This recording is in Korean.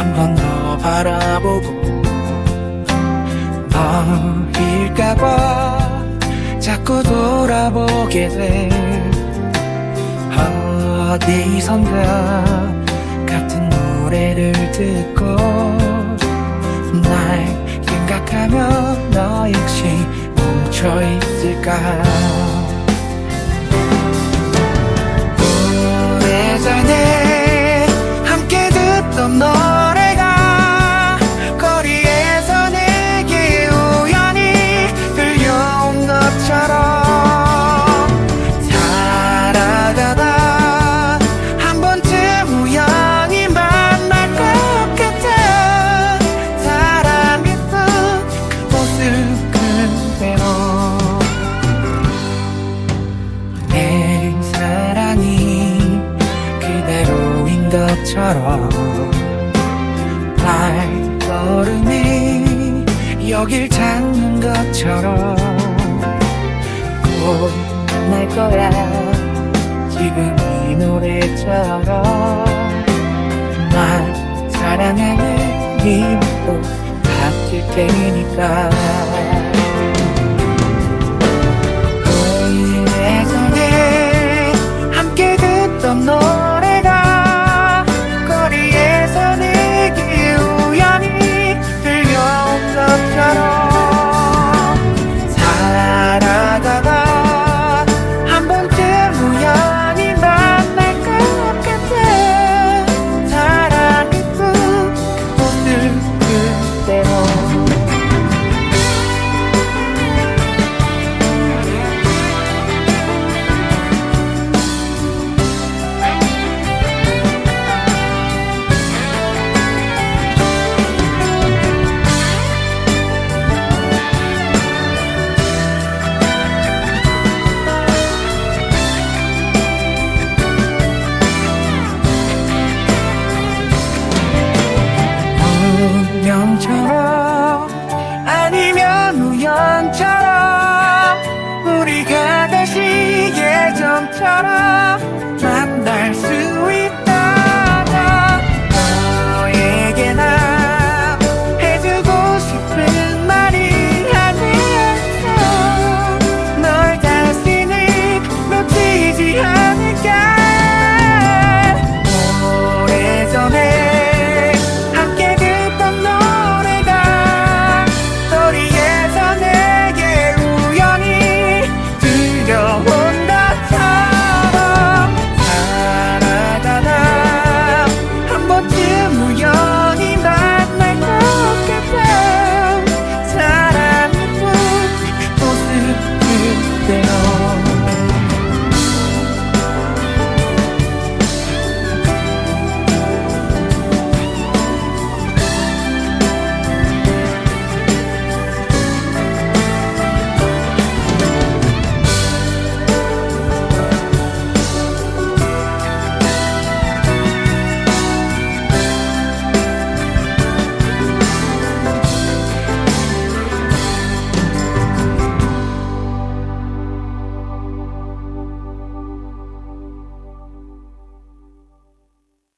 한 번 더 바라보고 너일까봐 자꾸 돌아보게 돼. 어디선가 같은 노래를 듣고 날 생각하며 너 역시 멈춰있을까 것처럼 발걸음이 여길 찾는 것처럼 꼭 만날 거야. 지금 이 노래처럼 날 사랑하는 힘도 같을 테니까